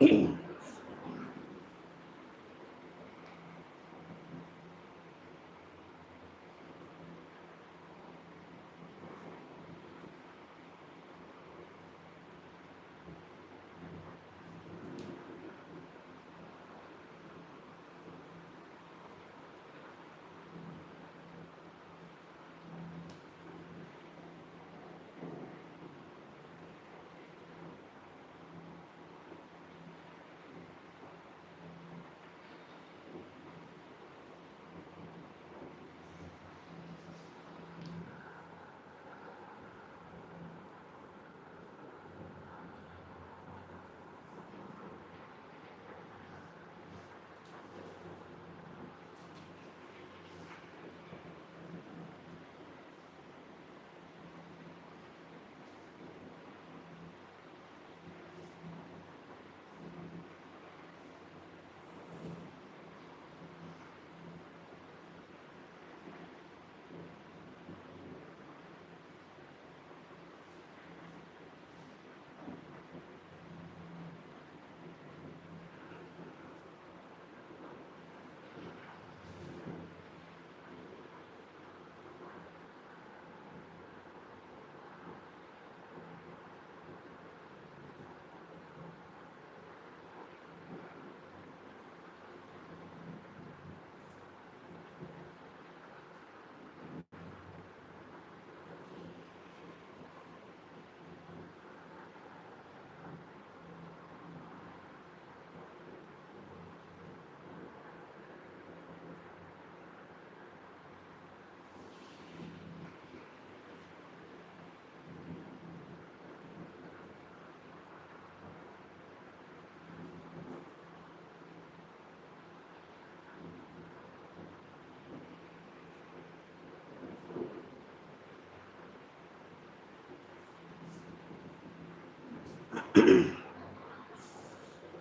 嗯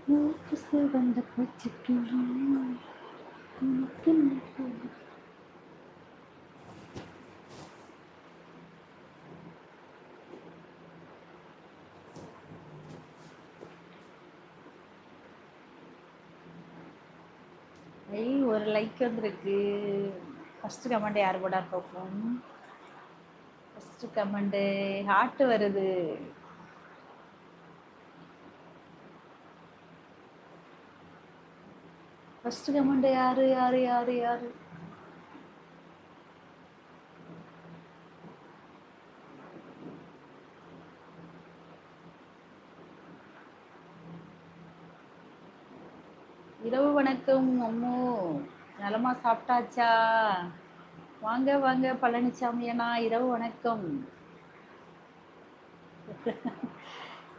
மூக்கு சிவந்த பச்சைக்கிளி உனக்கு ஒரு லைக் வந்திருக்கு. ஃபஸ்ட்டு கமெண்ட் யார் கூட பார்ப்போம். ஃபஸ்ட்டு கமெண்டு ஹார்ட் வருது. ஃபஸ்ட்டு கமெண்ட் யாரு யாரு யாரு யாரு? இரவு வணக்கம் அம்மு. நலமா சாப்பிட்டாச்சா? வாங்க வாங்க பழனிசாமி அண்ணா இரவு வணக்கம்.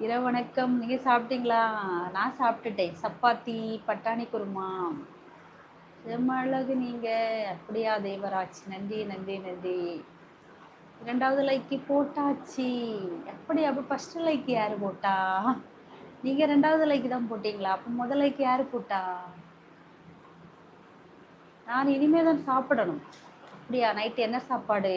இரவு வணக்கம். நீங்க சாப்பிட்டீங்களா? நான் சாப்பிட்டுட்டேன். சப்பாத்தி பட்டாணி குருமா. செம்ம அழகு நீங்க. அப்படியா தேவராஜ்? நன்றி நன்றி நன்றி. இரண்டாவது லைக்கு போட்டாச்சு. அப்படி அப்போ ஃபர்ஸ்ட் லைக்கு யார் போட்டா? நீங்கள் ரெண்டாவது லைக்கு தான் போட்டிங்களா? அப்போ முதல் லைக்கு யார் போட்டா? நான் இனிமேல் தான் சாப்பிடணும். அப்படியா? நைட்டு என்ன சாப்பாடு?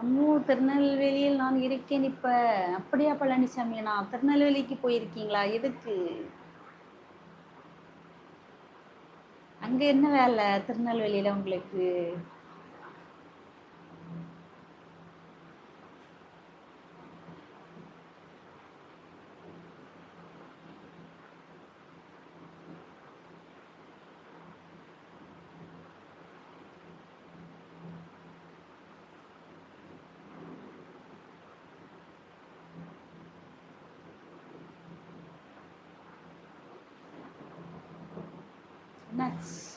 அம்மோ திருநெல்வேலியில் நான் இருக்கேன் இப்ப. அப்படியா பழனிசாமி நான் திருநெல்வேலிக்கு போயிருக்கீங்களா? எதுக்கு? அங்க என்ன வேலை? திருநெல்வேலியில உங்களுக்கு? Nuts.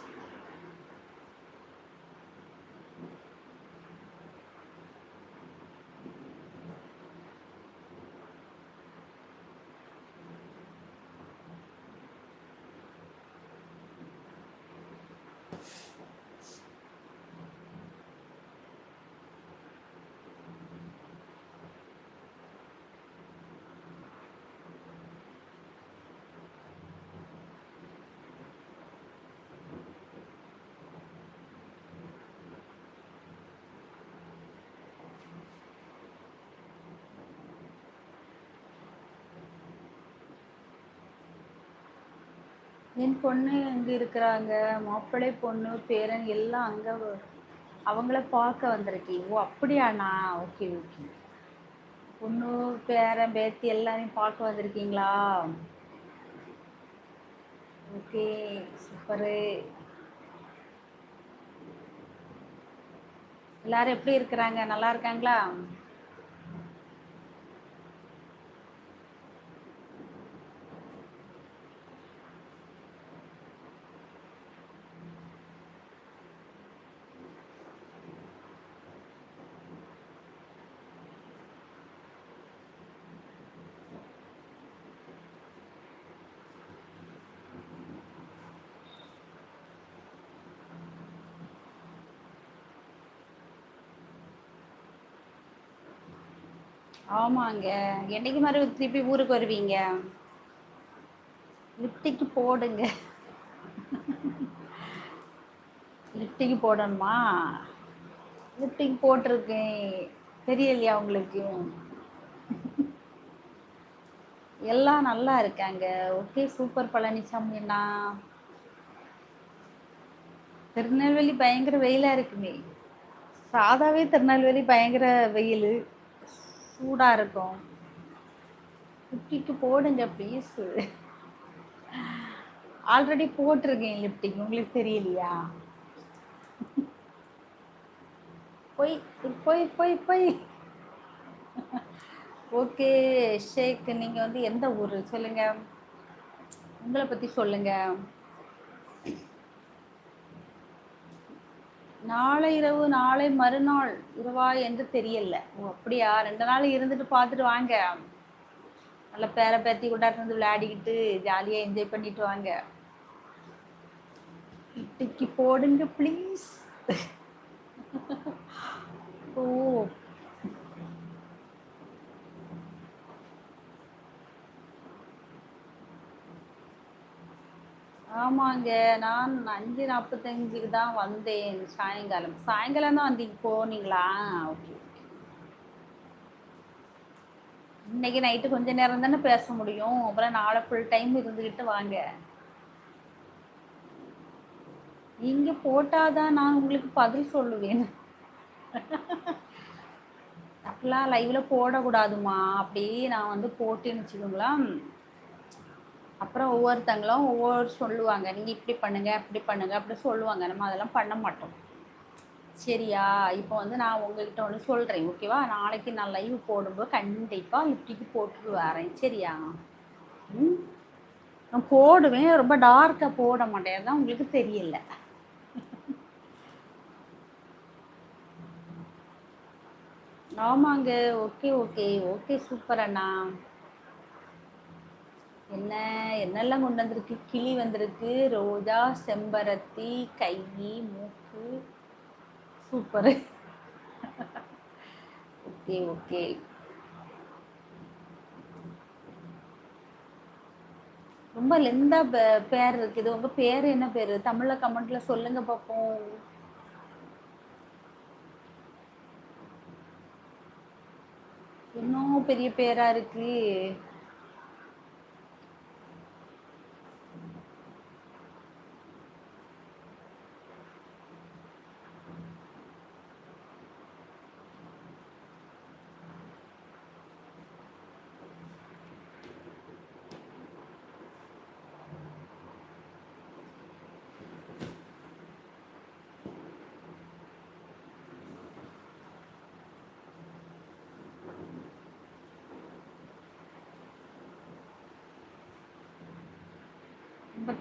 என் பொண்ணு இங்கே இருக்கிறாங்க? மாப்பிள்ளை பொண்ணு பேரன் எல்லாம் அங்கே அவங்கள பார்க்க வந்திருக்கேன். ஓ அப்படியாண்ணா? Okay okay. பொண்ணு பேரன் பேத்தி எல்லாரையும் பார்க்க வந்திருக்கீங்களா? Okay super. எல்லாரும் எப்படி இருக்கிறாங்க? நல்லா இருக்காங்களா? ஆமாங்க. என்னைக்கு மாதிரி திருப்பி ஊருக்கு வருவீங்க? லிப்டிக்கு போடுங்க. லிப்டிக்கு போடணுமா? லிப்டிக் போட்டிருக்கேன். தெரியலையா உங்களுக்கு? எல்லாம் நல்லா இருக்காங்க. ஓகே சூப்பர் பழனிசாமிண்ணா திருநெல்வேலி பயங்கர வெயிலாக இருக்குமே. சாதாவே திருநெல்வேலி பயங்கர வெயில். சூடாக இருக்கும். லிப்டிக்கு போடுங்க ப்ளீஸ் ஆல்ரெடி போட்டிருக்கேன் லிப்டிக் உங்களுக்கு தெரியலையா? போய் போய் போய் போய். ஓகே ஷேக் நீங்கள் வந்து எந்த ஊர்? சொல்லுங்கள் உங்களை பற்றி சொல்லுங்கள் நாளை இரவு நாளை மறுநாள் இரவா என்று தெரியல. ஓ அப்படியா? ரெண்டு நாள் இருந்துட்டு பார்த்துட்டு வாங்க. நல்ல பேர பேத்தி கொண்டாட்டு விளையாடிக்கிட்டு ஜாலியாக என்ஜாய் பண்ணிட்டு வாங்க. இட்டிக்கு போடுங்க ப்ளீஸ் ஓ ஆமாங்க. நான் அஞ்சு நாற்பத்தஞ்சுக்கு தான் வந்தேன் சாயங்காலம். சாயங்காலம் தான் வந்தீங்க போனீங்களா? ஓகே இன்னைக்கு நைட்டு கொஞ்ச நேரம் தானே பேச முடியும். அப்புறம் நாளை ஃபுல் டைம் இருந்துக்கிட்டு வாங்க. நீங்க போட்டாதான் நான் உங்களுக்கு பதில் சொல்லுவேன். அப்படிலாம் லைவ்ல போடக்கூடாதுமா அப்படியே நான் வந்து போட்டேன்னு வச்சுக்கோங்களேன். அப்புறம் ஒவ்வொருத்தங்களும் ஒவ்வொரு சொல்லுவாங்க. நீங்கள் இப்படி பண்ணுங்க அப்படி பண்ணுங்க அப்படி சொல்லுவாங்க. நம்ம அதெல்லாம் பண்ண மாட்டோம். சரியா இப்போ வந்து நான் உங்ககிட்ட ஒன்று சொல்கிறேன் ஓகேவா நாளைக்கு நான் லைவ் போடும்போது கண்டிப்பாக இப்படிக்கு போட்டுட்டு வரேன். சரியா? ம். நான் போடுவேன். ரொம்ப டார்க்காக போட மாட்டேன். தான் உங்களுக்கு தெரியல. ஆமாங்க. ஓகே ஓகே ஓகே சூப்பர் அண்ணா. என்ன என்னெல்லாம் கொண்டு வந்திருக்கு? கிளி வந்திருக்கு ரோஜா செம்பருத்தி கை மூக்கு. சூப்பர். Okay okay. ரொம்ப லெந்தா பேர் இருக்குது உங்க பேர் என்ன பேரு? தமிழ்ல கமெண்ட்ல சொல்லுங்க பாப்போம். இன்னும் பெரிய பேரா இருக்கு.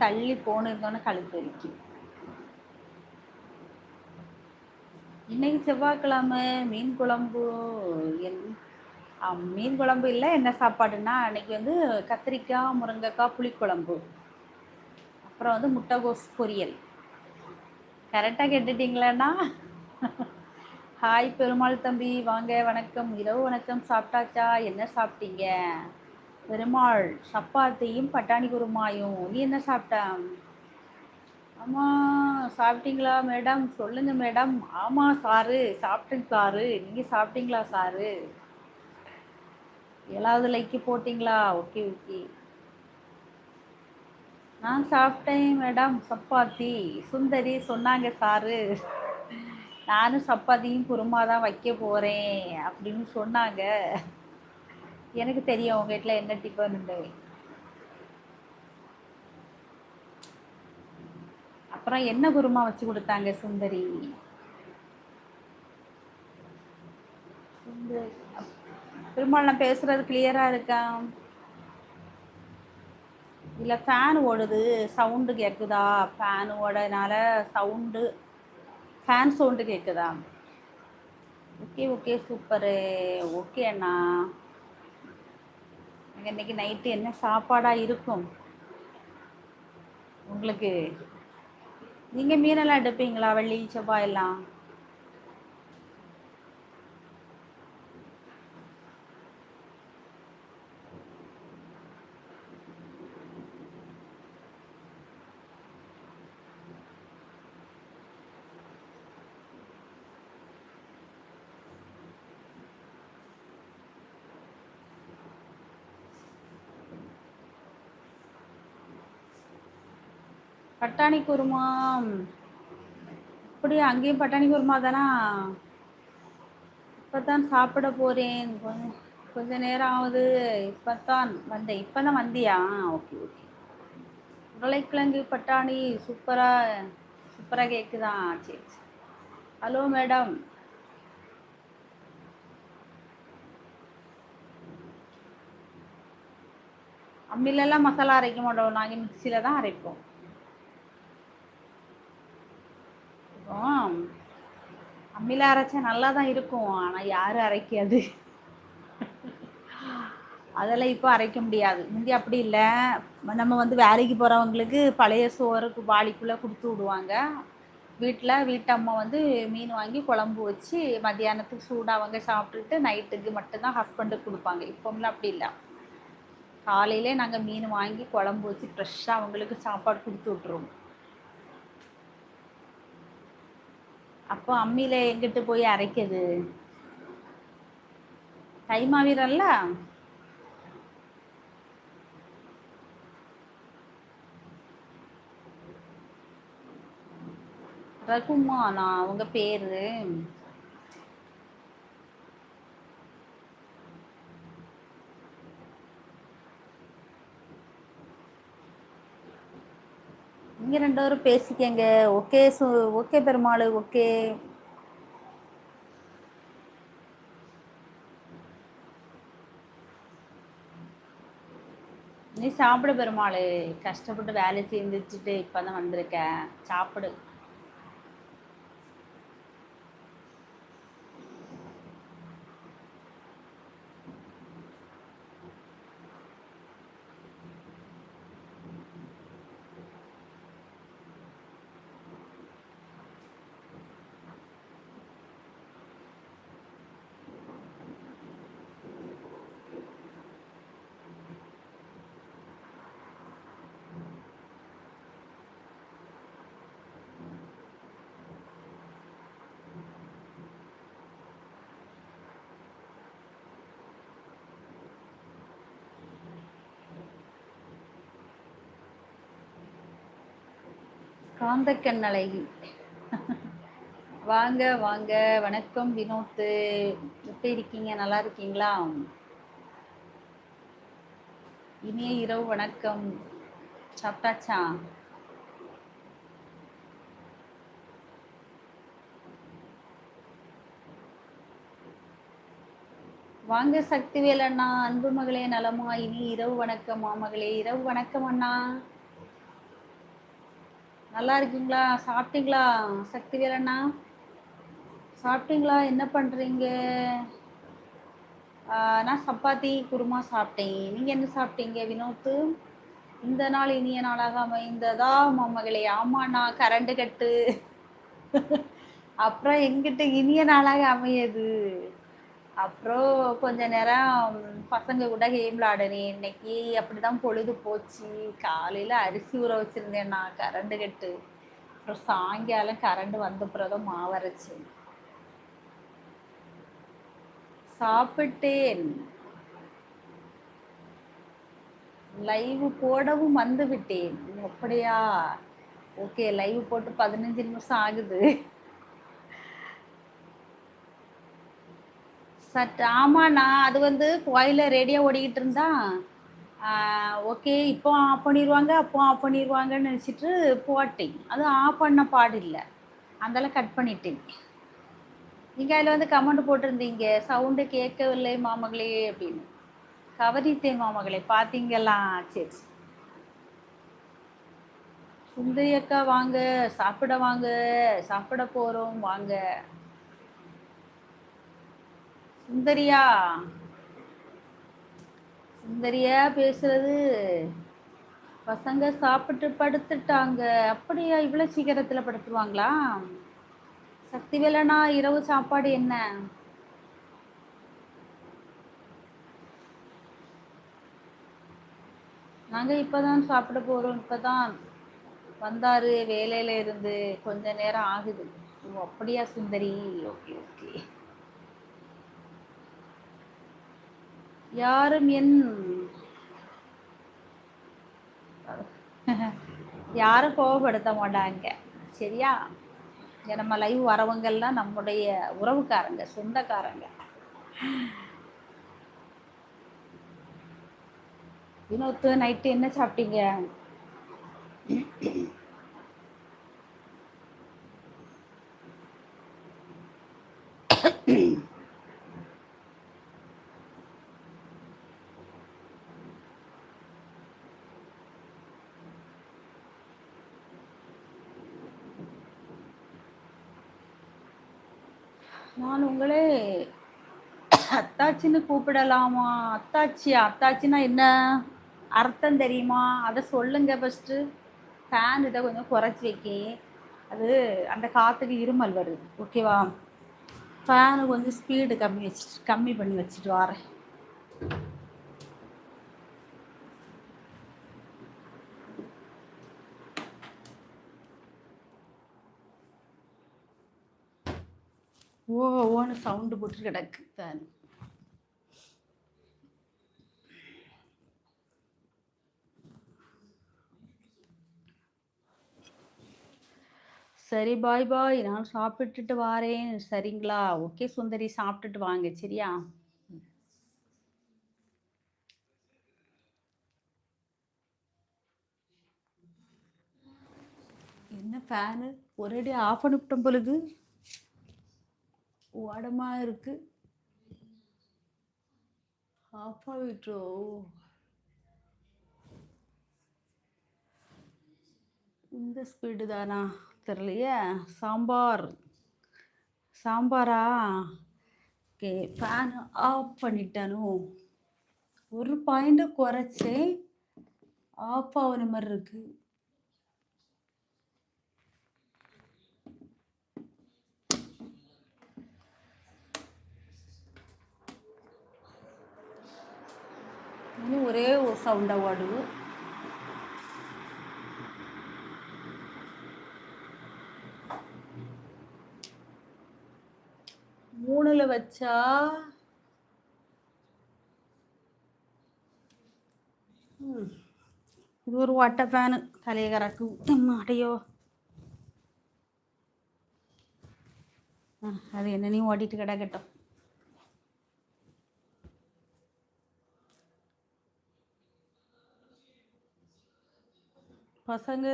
தள்ளி போனிருந்தோன்னே கழுத்து வலிக்கும் இன்னைக்கு செவ்வாய்க்கிழமை மீன் குழம்பு என் மீன் குழம்பு இல்லை என்ன சாப்பாடுன்னா அன்னைக்கு வந்து கத்திரிக்காய் முருங்கைக்காய் புளிக்குழம்பு. அப்புறம் வந்து முட்டைகோஸ் பொரியல். கரெக்டாக கேட்டுட்டீங்களாண்ணா? ஹாய் பெருமாள் தம்பி. வாங்க வணக்கம். இரவு வணக்கம். சாப்பிட்டாச்சா? என்ன சாப்பிட்டீங்க? பெருமாள் சப்பாத்தியும் பட்டாணி குருமாயும். நீ என்ன சாப்பிட்ட? ஆமாம் சாப்பிட்டீங்களா மேடம்? சொல்லுங்க மேடம். ஆமாம் சாரு சாப்பிட்டேன் சாரு நீங்கள் சாப்பிட்டீங்களா சாரு ஏழாவது லைக்கு போட்டிங்களா? Okay okay. நான் சாப்பிட்டேன் மேடம் சப்பாத்தி. சுந்தரி சொன்னாங்க சாரு நானும் சப்பாத்தியும் குருமா தான் வைக்க போகிறேன் அப்படின்னு சொன்னாங்க. எனக்கு தெரியும் உங்கள் வீட்டில் என்ன டிஃபனுண்டு அப்புறம் என்ன குருமா வச்சு கொடுத்தாங்க சுந்தரி? பெருமாள் நான் பேசுறது கிளியரா இருக்கா? இல்லை ஃபேன் ஓடுது சவுண்டு கேட்குதா ஃபேன் ஓடனால சவுண்டு ஃபேன் சவுண்டு கேட்குதா ஓகே ஓகே சூப்பரு ஓகே அண்ணா. இன்னைக்கு நைட்டு என்ன சாப்பாடாக இருக்கும்? உங்களுக்கு நீங்கள் மீனெல்லாம் எடுப்பீங்களா? வெள்ளி செவ்வாய் எல்லாம் பட்டாணி குருமா. அப்படியே அங்கேயும் பட்டாணி குருமா தானா? இப்போதான் சாப்பிட போகிறேன் கொஞ்சம் கொஞ்ச நேரம் ஆகுது. இப்போத்தான் வந்தேன். இப்போ தான் வந்தியா ஓகே ஓகே. உருளைக்கிழங்கு பட்டாணி சூப்பராக சூப்பராக கேட்குதா சரி சரி. Hello madam. அம்மிலெல்லாம் மசாலா அரைக்க மாட்டோம். நாங்கள் மிக்சியில் தான் அரைப்போம். அம்மில அரைச்சா நல்லா தான் இருக்கும் ஆனால் யாரும் அரைக்காது. அதெல்லாம் இப்போ அரைக்க முடியாது. முந்தி அப்படி இல்லை. நம்ம வந்து வேலைக்கு போகிறவங்களுக்கு பழைய சோறுக்கு வாளிக்குள்ளே கொடுத்து விடுவாங்க. வீட்டில் வீட்டம்மா வந்து மீன் வாங்கி குழம்பு வச்சு மத்தியானத்துக்கு சூடாக அவங்க சாப்பிட்டுட்டு நைட்டுக்கு மட்டும்தான் ஹஸ்பண்டுக்கு கொடுப்பாங்க. இப்போம்லாம் அப்படி இல்லை. காலையிலே நாங்கள் மீன் வாங்கி குழம்பு வச்சு ஃப்ரெஷ்ஷாக அவங்களுக்கு சாப்பாடு கொடுத்து விட்ருவோம் அப்போ அம்மியில் எங்கிட்டு போய் அரைக்கிறது டைமாவிரல்ல ரகுமானா அவங்க பேரு? நீங்க ரெண்டு பேரும் பேசிக்கங்க. ஓகே சு ஓகே பெருமாள் ஓகே. நீ சாப்பிடு பெருமாள். கஷ்டப்பட்டு வேலை செஞ்சுட்டு இப்பதான் வந்திருக்கேன். சாப்பிடு. காந்த அழகி வாங்க வாங்க. வணக்கம் வினோத்து. எப்படி இருக்கீங்க? நல்லா இருக்கீங்களா? இனிய இரவு வணக்கம். சாப்பிட்டாச்சா? வாங்க சக்திவேல் அண்ணா. அன்பு மகளே நலமா. இனி இரவு வணக்கம் மாமகளே. இரவு வணக்கம் அண்ணா. நல்லா இருக்கீங்களா? சாப்பிட்டீங்களா? சக்தி வீரண்ணா? சாப்பிட்டீங்களா? என்ன பண்ணுறீங்க நான் சப்பாத்தி குருமா சாப்பிட்டேன். நீங்கள் என்ன சாப்பிட்டீங்க வினோத்து? இந்த நாள் இனிய நாளாக அமைந்ததா மம்மகளே ஆமாண்ணா கரண்டு கட்டு. அப்புறம் எங்கிட்ட இனிய நாளாக அமையுது. அப்புறம் கொஞ்ச நேரம் பசங்க கூட கேம் விளாடுனேன் இன்னைக்கு அப்படிதான் பொழுது போச்சு. காலையில அரிசி ஊற வச்சிருந்தேன் நான் கரண்ட் கட்டு. அப்புறம் சாயங்காலம் கரண்ட் வந்த பிறகு மாவரைச்சு சாப்பிட்டேன். லைவ் போடவும் வந்து விட்டேன். அப்படியா ஓகே லைவ் போட்டு பதினஞ்சு நிமிஷம் ஆகுது. சட் ஆமாண்ணா. அது வந்து கோயிலில் ரேடியோ ஓடிக்கிட்டு இருந்தா ஓகே இப்போ ஆஃப் பண்ணிடுவாங்க அப்போ ஆஃப் பண்ணிடுவாங்கன்னு நினச்சிட்டு போட்டேன். அது ஆஃப் பண்ண பாடு இல்லை அதெல்லாம் கட் பண்ணிட்டேன். நீங்கள் அதில் வந்து கமெண்ட் போட்டிருந்தீங்க சவுண்டு கேட்கவில்லை மாமகளே அப்படின்னு. கவனித்தேன் மாமகளே பார்த்தீங்களா சரி. சரி. சுந்தரி அக்கா வாங்க சாப்பிட வாங்க சாப்பிட போகிறோம் வாங்க. சுந்தரியா? சுந்தரியா பேசுறது பசங்க சாப்பிட்டு படுத்துட்டாங்க. அப்படியா? இவ்வளோ சீக்கிரத்தில் படுத்துருவாங்களா? சக்தி வேலைனா இரவு சாப்பாடு என்ன? நாங்கள் இப்போ தான் சாப்பிட போகிறோம் இப்போ தான் வந்தார். வேலையில் இருந்து கொஞ்ச நேரம் ஆகுது. ஓ அப்படியா சுந்தரி? Okay okay. யாரும் என் யாரும் கோவப்படுத்த மாட்டாங்க. சரியா? நம்ம லைவ் வரவங்கள்லாம் நம்முடைய உறவுக்காரங்க சொந்தக்காரங்க. வினோத்து நைட்டு என்ன சாப்பிட்டீங்க நான் உங்களே அத்தாச்சின்னு கூப்பிடலாமா? அத்தாச்சியா அத்தாச்சின்னா என்ன? அர்த்தம் தெரியுமா? அதை சொல்லுங்க ஃபஸ்ட்டு ஃபேன் இதை கொஞ்சம் குறைச்சி வைக்கி. அது அந்த காற்றுக்கு இருமல் வருது. ஓகேவா ஃபேனு கொஞ்சம் ஸ்பீடு கம்மி வச்சுட்டு கம்மி பண்ணி வச்சுட்டு வரேன். ஓ ஓன்னு சவுண்டு போட்டு கிடக்கு ஃபேன் சரி பாய் பாய். நான் சாப்பிட்டுட்டு வாரேன். சரிங்களா? ஓகே சுந்தரி. சாப்பிட்டுட்டு வாங்க. சரியா? என்ன ஃபேனு? ஒரேடி ஆஃப் பண்ணிவிட்டோம் பொழுது. ஓடமா இருக்கு. ஆஃப் ஆகிட்டோ இந்த ஸ்பீடு தானா? தெரியலையே. சாம்பார். சாம்பாரா? ஓகே ஃபேன் ஆஃப் பண்ணிட்டானோ. ஒரு பாயிண்ட் குறைச்சேன். ஆஃப் ஆகுன மாதிரி இருக்கு. ஒரே ஒரு சவுண்டாக ஓடுவோம் மூணுல வச்சா? இது ஒரு வட்ட ஃபேனு தலையை கறக்கு. அடையோ. ஆ, அது என்னனையும் ஓடிட்டு கிடக்கட்டும். பசங்க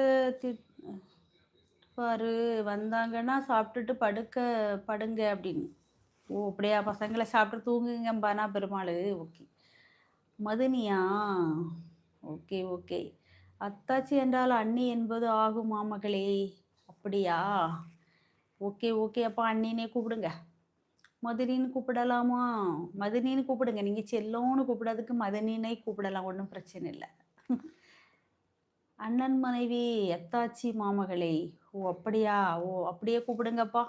திட் பாரு வந்தாங்கன்னா சாப்பிட்டுட்டு படுக்க படுங்க அப்படின்னு. ஓ அப்படியா? பசங்களை சாப்பிட்டு தூங்குங்கம்பானா பெருமாள். ஓகே. மதுனியா? Okay okay. அத்தாச்சி என்றால் அண்ணி என்பது ஆகும் மாமகளே. அப்படியா? Okay okay. அப்போ அண்ணினே கூப்பிடுங்க. மதுனின்னு கூப்பிடலாமா? மதுனின்னு கூப்பிடுங்க. நீங்கள் செல்லோன்னு கூப்பிடாதுக்கு மதனினை கூப்பிடலாம். ஒன்றும் பிரச்சனை இல்லை. அண்ணன் மனைவி அத்தாச்சி மாமகளே. ஓ அப்படியா? ஓ அப்படியே கூப்பிடுங்கப்பா.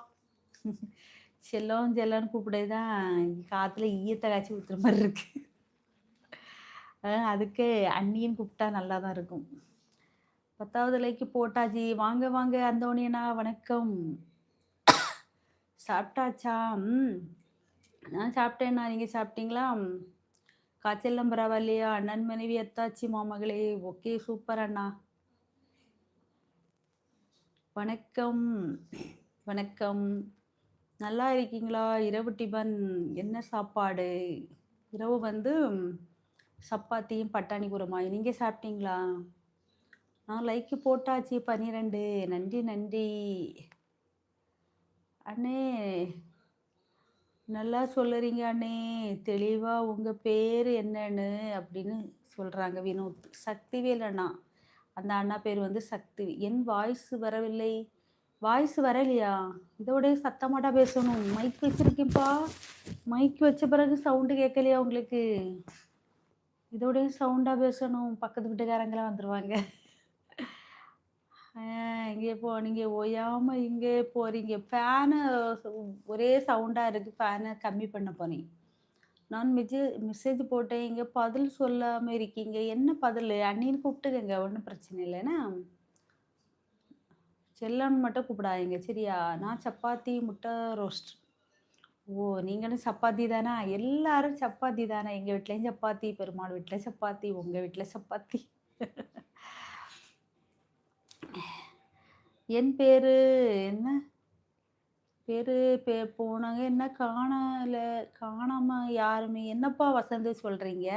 செல்லம் செல்லம்னு கூப்பிடதான் காற்றுல ஈயத்தை காய்ச்சி ஊற்றுற மாதிரி இருக்கு. அதுக்கு அண்ணின்னு கூப்பிட்டா நல்லா தான் இருக்கும். பத்தாவது லைக்கு போட்டாச்சு. வாங்க வாங்க அந்தோனியனா வணக்கம். சாப்பிட்டாச்சா? ம். நான் சாப்பிட்டேண்ணா நீங்கள் சாப்பிட்டீங்களா? காய்ச்சல்லாம் பரவாயில்லையா? அண்ணன் மனைவி அத்தாச்சி மாமகளே. ஓகே சூப்பர் அண்ணா. வணக்கம். வணக்கம். நல்லா இருக்கீங்களா? இரவு டிபன் என்ன சாப்பாடு? இரவு வந்து சப்பாத்தியும் பட்டாணி குருமாயும் நீங்கள் சாப்பிட்டீங்களா? நான் லைக்கு போட்டாச்சு பன்னிரெண்டு நன்றி நன்றி. அண்ணே நல்லா சொல்லுறீங்க அண்ணே. தெளிவாக உங்கள் பேர் என்னன்னு அப்படின்னு சொல்கிறாங்க வினோத். சக்திவேல் அண்ணா. அந்த அண்ணா பேர் வந்து சக்தி. என் வாய்ஸ் வரவில்லை. வாய்ஸ் வரலையா? இதோடய சத்தமாட்டா பேசணும். மைக் வச்சுருக்கேன்ப்பா. மைக் வச்ச பிறகு சவுண்டு கேட்கலையா உங்களுக்கு? இதோடய சவுண்டாக பேசணும். பக்கத்து வீட்டுக்காரங்களாம் வந்துடுவாங்க இங்கே போ நீங்கள் ஓயாமல் இங்கே போகிறீங்க ஃபேனு ஒரே சவுண்டாக இருக்குது ஃபேனை கம்மி பண்ண போனேன் நான் மெஜே மெசேஜ் போட்டேன். இங்கே பதில் சொல்லாமல் இருக்கீங்க. என்ன பதில்? அண்ணின்னு கூப்பிட்டுக்கங்க. ஒன்றும் பிரச்சனை இல்லைன்னா செல்லன்னு மட்டும் கூப்பிடாதீங்க. சரியா? நான் சப்பாத்தி முட்டை ரோஸ்ட் ஓ நீங்களும் சப்பாத்தி தானா? எல்லாரும் சப்பாத்தி தானே? எங்கள் வீட்லேயும் சப்பாத்தி பெருமாள் வீட்டில் சப்பாத்தி உங்கள் வீட்டில் சப்பாத்தி. என் பேர் என்ன? பேர் பே போனாங்க என்ன? காணலை காணாமல் யாருமே? என்னப்பா வசந்து சொல்கிறீங்க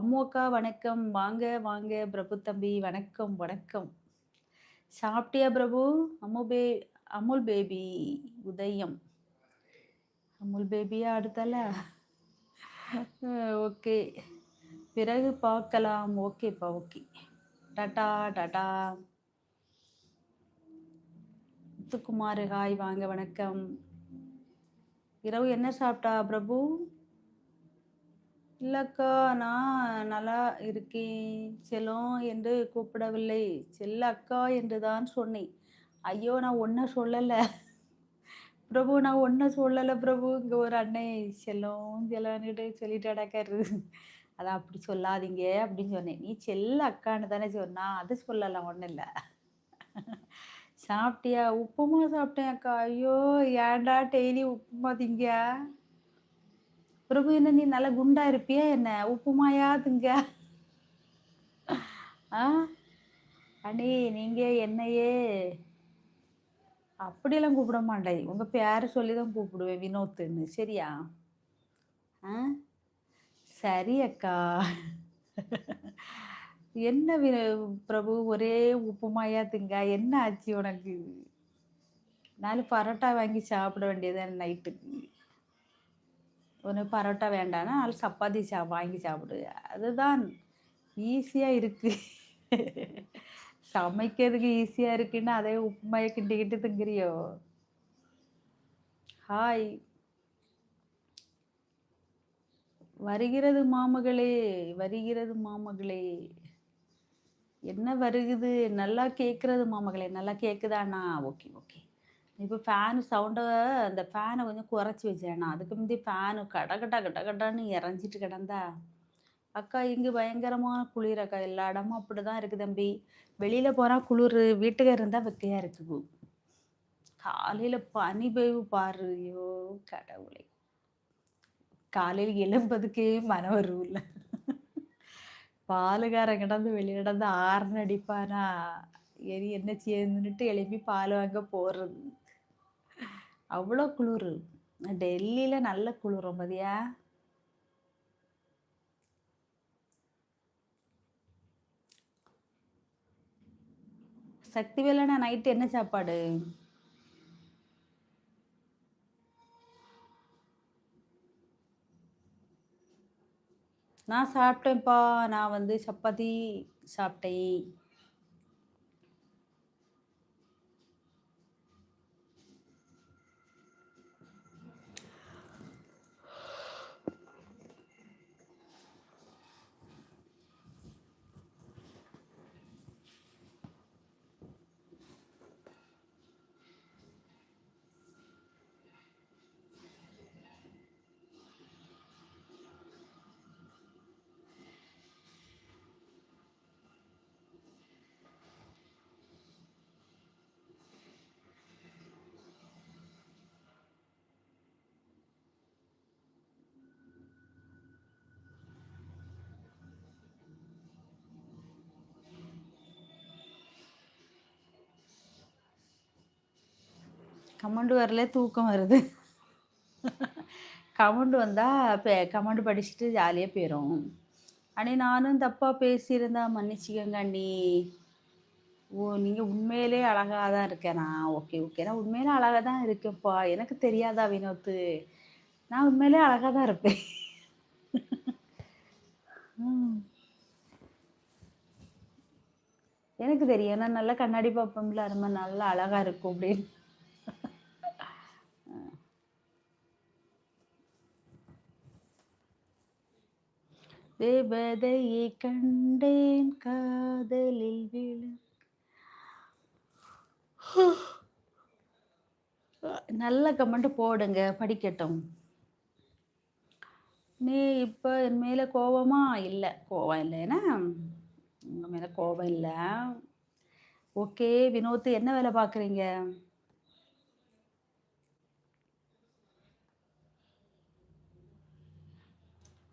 அம்முக்கா வணக்கம். வாங்க வாங்க பிரபு தம்பி. வணக்கம் வணக்கம். சாப்பிட்டியா பிரபு? அம்மு பே அமுல் பேபி உதயம். அமுல் பேபியா அடுத்தல? ஓகே. பிறகு பார்க்கலாம். ஓகேப்பா okay. Tata tata. Muthukumar hi. வாங்க வணக்கம். இரவு என்ன சாப்பிட்டா பிரபு? இல்லக்கா நான் நல்லா இருக்கேன். செல்லம் என்று கூப்பிடவில்லை. செல்ல அக்கா என்று தான் சொன்னேன். ஐயோ நான் ஒன்றும் சொல்லலை. பிரபு நான் ஒன்றும் சொல்லலை பிரபு. இங்கே ஒரு அண்ணே செல்லம் செல்லன்னுட்டு சொல்லிட்டு அடக்காரு. அதான் அப்படி சொல்லாதீங்க அப்படின்னு சொன்னேன். நீ செல்ல அக்கான்னு தானே சொன்னா அது சொல்லலாம் ஒன்றும் இல்லை. சாப்பிட்டியா? உப்புமா சாப்பிட்டேன் அக்கா. ஐயோ ஏன்டா டெய்லி உப்புமா திங்க? பிரபு என்ன நீ நல்லா குண்டா இருப்பியா என்ன? உப்புமாயா திங்க? ஆ? அண்ணி நீங்க என்னையே? அப்படியெல்லாம் கூப்பிட மாட்டேன். உங்க பேரை சொல்லி தான் கூப்பிடுவேன் வினோத்துன்னு. சரியா? ஆ? சரி அக்கா. என்ன பிரபு ஒரே உப்புமாயா திங்க? என்ன ஆச்சு உனக்கு? நாலு பரோட்டா வாங்கி சாப்பிட வேண்டியது நைட்டுக்கு. ஒன்று பரோட்டா வேண்டானா அது சப்பாத்தி சா வாங்கி சாப்பிடு. அதுதான் ஈஸியாக இருக்குது சமைக்கிறதுக்கு ஈஸியாக இருக்குன்னு அதே உப்புமையை கிண்டிக்கிட்டு திங்குறியோ? ஹாய். வருகிறது மாமகளே வருகிறது மாமகளே. என்ன வருகுது? நல்லா கேட்குறது மாமகளே நல்லா கேட்குதாண்ணா ஓகே ஓகே. இப்போ ஃபேனு சவுண்டை அந்த ஃபேனை கொஞ்சம் குறைச்சி வச்சேண்ணா அதுக்கு முந்தி ஃபேனு கட கட கட கடன்னு இறஞ்சிட்டு கிடந்தா அக்கா இங்கே பயங்கரமான குளிர் அக்கா. எல்லா இடமும் அப்படி தான் இருக்குது தம்பி. வெளியில் போனால் குளிர் வீட்டுக்கு இருந்தால் வெக்கையாக இருக்குது காலையில் பனி பெய்வு பாரு. ஐயோ கடவுளை. காலையில் எழும்பதுக்கே மனம் வருவில்ல பாலுக்காரன் கிடந்து வெளியே கிடந்து ஆறுன்னு அடிப்பானா எரி என்ன செய்யணுன்னுட்டு எழுப்பி பால் வாங்க போகிறது அவ்வளோ குளிர். டெல்லியில் நல்ல குளிர் பாதியா சக்தி வேலைனா நைட்டு என்ன சாப்பாடு? நான் சாப்பிட்டேன்ப்பா. நான் வந்து சப்பாத்தி சாப்பிட்டேன். கமெண்ட் வரல தூக்கம் வருது. கமெண்ட் வந்தால் இப்போ கமெண்ட் படிச்சுட்டு ஜாலியாக போயிடும் அண்ணே நானும் தப்பாக பேசியிருந்தா மன்னிச்சிக்கங்க அண்ணி. ஓ நீங்கள் உண்மையிலே அழகாக தான் இருக்கேனா. Okay okay. நான் உண்மையிலே அழகாக தான் இருக்கேன்ப்பா. எனக்கு தெரியாதா வினோத்து? நான் உண்மையிலே அழகாக தான் இருப்பேன். ம். எனக்கு தெரியும். நான் நல்லா கண்ணாடி பார்ப்போம்ல. அது நல்லா அழகாக இருக்கும் அப்படின்னு. தேவதையை கண்டேன் காதலில் விழு. நல்ல கமெண்ட் போடுங்க படிக்கட்டும். நீ இப்போ என் மேலே கோபமா இல்லை. கோபம் இல்லைன்னா உங்கள் மேலே கோபம் இல்லை. ஓகே வினோத் என்ன வேலை பார்க்குறீங்க?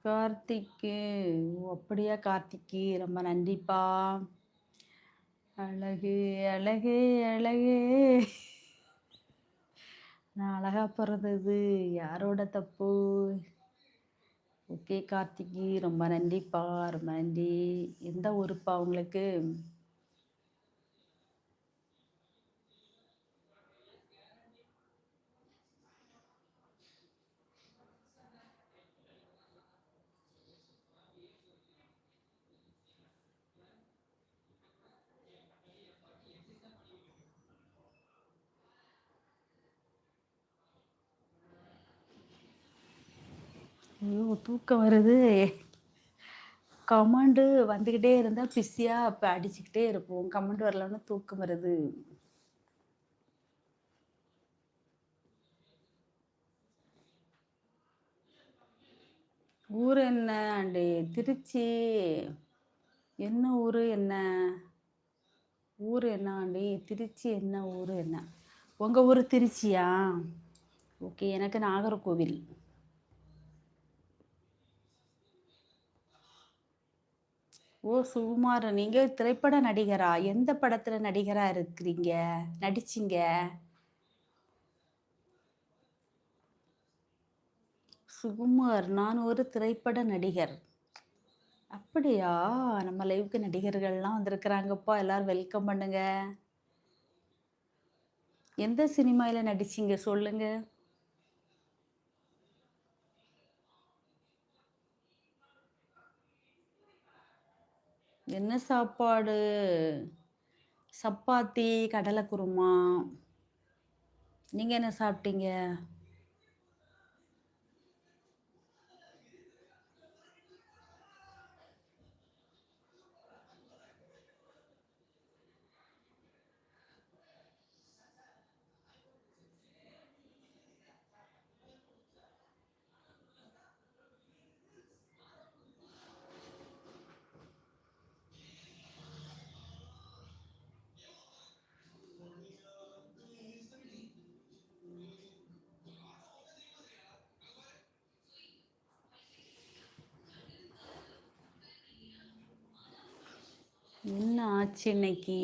கார்த்திக்கு. ஓ அப்படியா கார்த்திக்கு. ரொம்ப நன்றிப்பா. அழகு அழகு அழகு. நான் அழகா பிறந்தது யாரோட தப்பு? ஓகே கார்த்திகி ரொம்ப நன்றிப்பா ரொம்ப நன்றி. எந்த ஊருப்பா உங்களுக்கு ஐயோ தூக்கம் வருது. கமாண்டு வந்துக்கிட்டே இருந்தால் பிஸியாக இப்போ அடிச்சுக்கிட்டே இருப்போம். கமாண்டு வரலன்னா தூக்கம் வருது. ஊர் என்ன அண்டு திருச்சி. என்ன ஊர் என்ன? ஊர் என்ன ஆண்டி? திருச்சி என்ன ஊர் என்ன? உங்கள் ஊர் திருச்சியா? ஓகே எனக்கு நாகர்கோவில். ஓ சுகுமார் நீங்க திரைப்பட நடிகரா? எந்த படத்துல நடிகரா இருக்கிறீங்க? நடிச்சிங்க. சுகுமார் நான் ஒரு திரைப்பட நடிகர். அப்படியா? நம்ம லைவுக்கு நடிகர்கள்லாம் வந்திருக்கிறாங்கப்பா. எல்லாரும் வெல்கம் பண்ணுங்க. எந்த சினிமாவில் நடிச்சீங்க? சொல்லுங்கள் என்ன சாப்பாடு? சப்பாத்தி கடலை குருமா. நீங்க என்ன சாப்பிட்டீங்க? என்ன ஆச்சு இன்னைக்கு